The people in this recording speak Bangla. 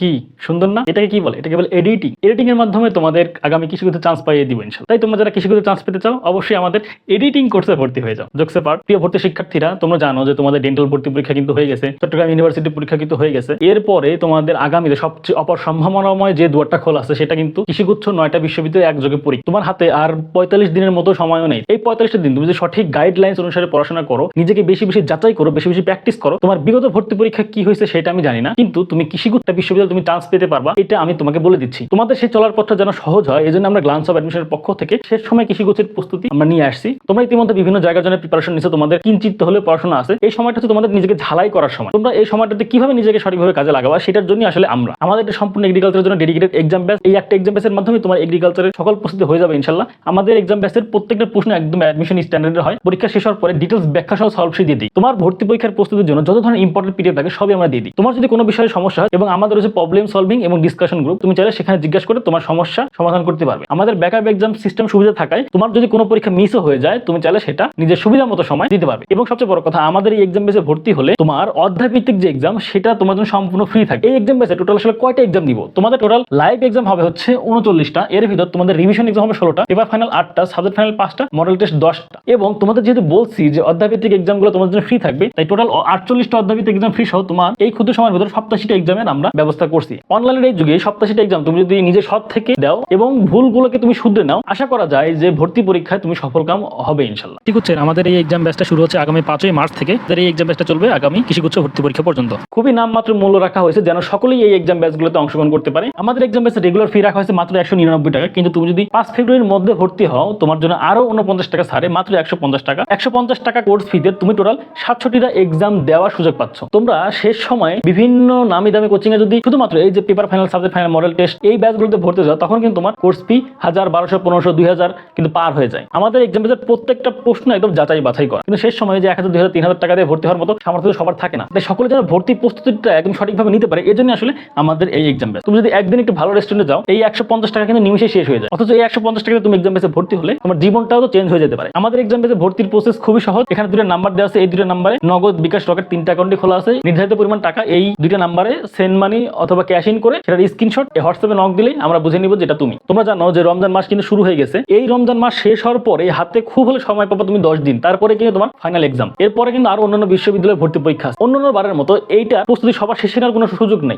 কি? সুন্দর না? এটাকে কি বলে? এটাকে বলে এডিটিং এডিটিং এর মাধ্যমে তোমাদের আগামী কিছু কিছু চান্স পাইয়ে দিব, ইনশাল্লাহ। তাই তোমরা যারা কিছু কিছু চান্স পেতে চাও, অবশ্যই আমাদের এডিটিং কোর্সে ভর্তি হয়ে যাও। যোগসে পার প্রিয় ভর্তি শিক্ষার্থীরা, তোমরা জানো যে তোমাদের ডেন্টাল ভর্তি পরীক্ষা কিন্তু হয়ে গেছে, চট্টগ্রাম ইউনিভার্সিটি পরীক্ষা কিন্তু হয়ে গেছে। এরপরে তোমাদের আগামীতে সবচেয়ে অপর সম্ভাবনাময় যে দুয়ারটা খোলা আছে, সেটা কিন্তু কৃষিগুচ্ছ নয়টা বিশ্ববিদ্যালয় একযোগে পরীক্ষা। তোমার হাতে আর পঁয়তাল্লিশ দিনের মতো সময়ও নেই। এই পঁয়তাল্লিশটা দিন তুমি যদি সঠিক গাইডলাইন্স অনুসারে পড়াশোনা করো, নিজেকে বেশি বেশি যাচাই করো, বেশি বেশি প্র্যাকটিস করো, তোমার বিগত ভর্তি পরীক্ষা কি হয়েছে সেটা আমি জানি না। কিন্তু তুমি কৃষিগুচ্ছা বিশ্ববিদ্যালয় তুমি চান্স পেতে পারবা, এটা আমি তোমাকে বলে দিচ্ছি। তোমাদের সেই চলার পথটা যেন সহজ হয় এই জন্য আমরা গ্লান্স অফ অ্যাডমিশনের পক্ষ থেকে শেষ সময় কৃষিগুচ্ছের প্রস্তুতি আমরা নিয়ে আসছি। তোমরা ইতিমধ্যে বিভিন্ন জায়গার জন্য প্রিপারেশন নিচ্ছ তোমাদের কিঞ্চিত হলে পড়াশোনা আছে। এই সময়টা হচ্ছে তোমাদের নিজেকে ঝালাই করার সময়। তোমরা এই সময়টাতে কীভাবে নিজেকে সঠিকভাবে কাজে লাগাবা, সেটার জন্য আসলে আমরা। আমাদের একটা সম্পূর্ণ এগ্রিকালচারের জন্য ডেডিকেটেড এক্সাম ব্যাচ এই একটা এক্সাম ব্যাচের মাধ্যমে তোমার এগ্রিকালচারের সকল প্রস্তুতি হয়ে যাবে, ইনশাল্লাহ। আমাদের এক্সাম ব্যাচের প্রত্যেকটা প্রশ্ন একদম অ্যাডমিশন স্ট্যান্ডার্ডের হয়। পরীক্ষা শেষ হওয়ার পরে ডিটেলস ব্যাখ্যা সহ সলভ দিয়ে দিই। তোমার ভর্তি পরীক্ষার প্রস্তুতির জন্য যত ধরনের ইম্পর্টেন্ট পিরিয়ড থাকে, সবই আমরা দিয়ে দিই। তোমার যদি কোনো বিষয়ে সমস্যা হয় এবং আমাদের হচ্ছে প্রবলেম সলভিং এবং ডিসকাশন গ্রুপ তুমি চাইলে সেখানে জিজ্ঞাসা করে তোমার সমস্যা সমাধান করতে পারবে। আমাদের ব্যাকআপ এক্সাম সিস্টেম সুবিধা থাকায় তোমার যদি কোনো পরীক্ষা মিসও হয়ে যায়, তুমি চাইলে সেটা নিজের সুবিধা মতো সময় দিতে পারবে। এবং সবচেয়ে বড় কথা, আমাদের এই এক্সাম বেসে ভর্তি হলে তোমার অধ্যায়ভিত্তিক যে এক্সাম সেটা তোমার জন্য সম্পূর্ণ ফ্রি থাকে। এই এক্সাম বেসে টোটাল আসলে কয়টা এক্সাম দিব তোমাদের টোটাল লাইভ এক্সাম হবে হচ্ছে উনচল্লিশটা, এর ভিতর তোমাদের রিভিশন এক্সাম হবে ষোলোটা পেপার ফাইনাল আটটা সাবজেক্ট ফাইনাল পাঁচটা মডেল টেস্ট দশটা। এবং তোমাদের যেহেতু বলছি যে অধ্যায়ভিত্তিক এক্সামগুলো তোমাদের জন্য ফ্রি থাকবে, তাই টোটাল আটচল্লিশটা অধ্যায়ভিত্তিক এক্সাম ফ্রি সহ তোমার এই ক্ষুদ্র সময়ের ভিতর সপ্তাশিটা এক্সামের আমরা ব্যবস্থা করছি। অনলাইনের এই যুগে সপ্তাশিটা এক্সাম তুমি যদি নিজের সৎ থেকে দাও এবং ভুলগুলোকে তুমি শুধরে নাও আশা করা যায় যে ভর্তি পরীক্ষায় তুমি সফলকাম হবে ইনশাল্লাহ। ঠিক হচ্ছে আমাদের এই এক্সাম ব্যাচটা শুরু হচ্ছে আগামী পাঁচই মার্চ থেকে। আমাদের এই এক্সাম ব্যাচটা চলবে আগামী কৃষিগুচ্ছ ভর্তি পরীক্ষা পর্যন্ত। খুবই নামমাত্র মূল্য রাখা হয়েছে যেন সকলেই এই এক্সাম ব্যাচগুলোতে অংশগ্রহণ করতে পারে। আমাদের এক্সাম ব্যাচে রেগুলার ফি রাখা হয়েছে মাত্র একশো নিরানব্বই টাকা। কিন্তু তুমি যদি পাঁচ ফেব্রুয়ারির মধ্যে ভর্তি হও তোমার জন্য আরও উনপঞ্চাশ টাকা ছাড়ে মাত্র একশো পঞ্চাশ টাকা। একশো পঞ্চাশ টাকা কোর্স ফিতে তুমি টোটাল সাতষট্টিটা এক্সাম দেওয়ার সুযোগ পাচ্ছ। তোমরা শেষ সময়ে বিভিন্ন নামি দামি কোচিং এ যদি শুধুমাত্র এই যে paper final subject final model test এই ব্যাচগুলোতে ভর্তি যাও, তখন কিন্তু তোমার কোর্স ফি হাজার বারোশো, পনেরোশো, দুই হাজার কিন্তু পার হয়ে যায়। আমাদের এক্সাম বেসের প্রত্যেকটা প্রশ্ন একদম যাচাই বাছাই করা। কিন্তু শেষ সময়ে যে এক হাজার, দুই হাজার, তিন হাজার টাকা দিয়ে ভর্তি হওয়ার মতো সামর্থ্য সবার থাকে না। তাই সকলে যেন ভর্তি প্রস্তুতিটা একদম সঠিকভাবে নিতে পারে এই জন্য আসলে আমাদের এই এক্সাম ব্যাচ তুমি যদি একদিন একটু ভালো রেস্টুরেন্টে যাও, এই একশো পঞ্চাশ টাকা কিন্তু নিমিশে শেষ হয়ে যায়। অথচ এই একশো পঞ্চাশ টাকা তুমি এক্সাম বেসে ভর্তি হলে তোমার জীবনটাও তো চেঞ্জ হয়ে যেতে পারে। আমাদের এক্সাম বেসে ভর্তির প্রসেস খুবই সহজ। এখানে দুটো নাম্বার দেওয়া আছে, এই দুটো নাম্বারে নগদ বিকাশ রকেট তিনটা অ্যাকাউন্টে খোলা আছে। নির্ধারিত পরিমাণ টাকা এই দুটো নাম্বারে সেন্ড মানি অথবা ক্যাশ ইন করে সেটার স্ক্রিনশট এই হোয়াটসঅ্যাপে নক দিলেই আমরা বুঝে নিব যেটা তুমি। তোমরা জানো যে রমজান মাস কিন্তু শুরু হয়ে গেছে। এই রমজান মাস শেষ হওয়ার পরে হাতে খুব হলে সময় পাবো তুমি দশ দিন। তারপরে কিন্তু তোমার ফাইনাল এক্সাম এরপরে কিন্তু আরও অন্যান্য বিশ্ববিদ্যালয়ে ভর্তি পরীক্ষা অন্যান্য বারের মতো এইটা প্রস্তুতি সবার শেষে নেওয়ার কোনো সুযোগ নেই।